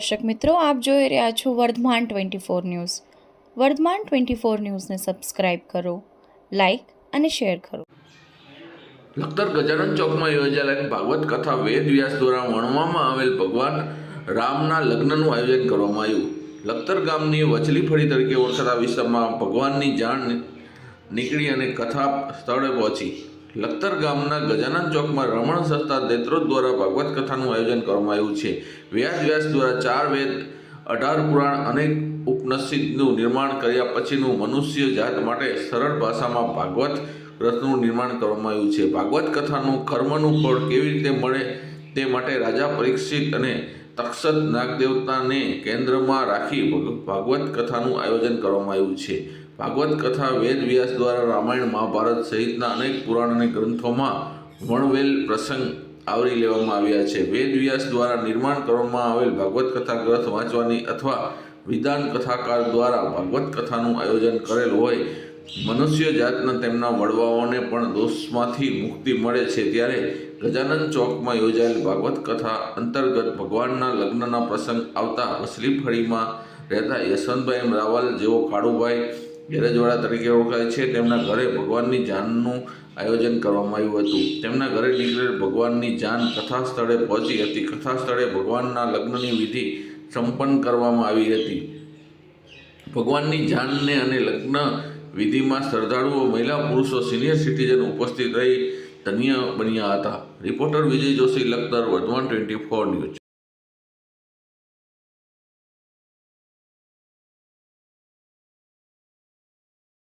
દર્શક મિત્રો, આપ જોઈ રહ્યા છો Vardhman twenty four news. Vardhman twenty four ન્યૂઝને સબસ્ક્રાઇબ કરો, લાઇક અને શેર કરો. લખતર ગજાનન ચોકમાં યોજાયેલા એક ભાગવત કથા વેદ વ્યાસ દ્વારા વણવામાં આવેલ ભગવાન રામના લગ્નનું આયોજન કરવામાં આવ્યું. લખતર ગામની વચલી ફળી તરીકે ઓળખાતા વિસ્તારમાં ભગવાનની જાણ નીકળી અને કથા સ્થળે પહોંચી. લખતર ગામના ગજાનન ચોકમાં રમણ સંસ્થા દેત્રોદ દ્વારા ભાગવત કથાનું આયોજન કરવામાં આવ્યું છે. વ્યાસ વ્યાસ દ્વારા ચાર વેદ, અઢાર પુરાણ અનેક ઉપનિષદનું નિર્માણ કર્યા પછીનું મનુષ્ય જાત માટે સરળ ભાષામાં ભાગવત રથનું નિર્માણ કરવામાં આવ્યું છે. ભાગવત કથાનું કર્મનું ફળ કેવી રીતે મળે તે માટે રાજા પરીક્ષિત અને તક્ષત નાગદેવતાને કેન્દ્રમાં રાખી ભગ- ભાગવત કથાનું આયોજન કરવામાં આવ્યું છે. ભાગવત કથા વેદ વ્યાસ દ્વારા રામાયણ, મહાભારત સહિતના અનેક પુરાણ અને ગ્રંથોમાં વણવેલ પ્રસંગ આવરી લેવામાં આવ્યા છે. વેદ વ્યાસ દ્વારા નિર્માણ કરવામાં આવેલ ભાગવત કથા ગ્રંથ વાંચવાની અથવા વિધાન કથાકાર દ્વારા ભાગવત કથાનું આયોજન કરેલ હોય, મનુષ્ય જાતના તેમના વડવાઓને પણ દોષમાંથી મુક્તિ મળે છે. ત્યારે ગજાનંદ ચોકમાં યોજાયેલ ભાગવત કથા અંતર્ગત ભગવાનના લગ્નના પ્રસંગ આવતા વસલી ફળીમાં રહેતા યશવંતભાઈ રાવલ જેઓ કાળુભાઈ ગેરેજવાળા તરીકે ઓળખાય છે. તેમના ઘરે ભગવાનની જાનનું આયોજન કરવામાં આવ્યું હતું. તેમના ઘરે નીકળેલ ભગવાનની જાન કથા સ્થળે પહોંચી હતી. કથા સ્થળે ભગવાનના લગ્નની વિધિ સંપન્ન કરવામાં આવી હતી. ભગવાનની જાનને અને લગ્ન વિધિમાં શ્રદ્ધાળુઓ, મહિલા, પુરુષો સિનિયર સિટીઝન ઉપસ્થિત રહી ધન્ય બન્યા હતા. Reporter Vijay Joshi, Lakhtar Vardhman twenty four news.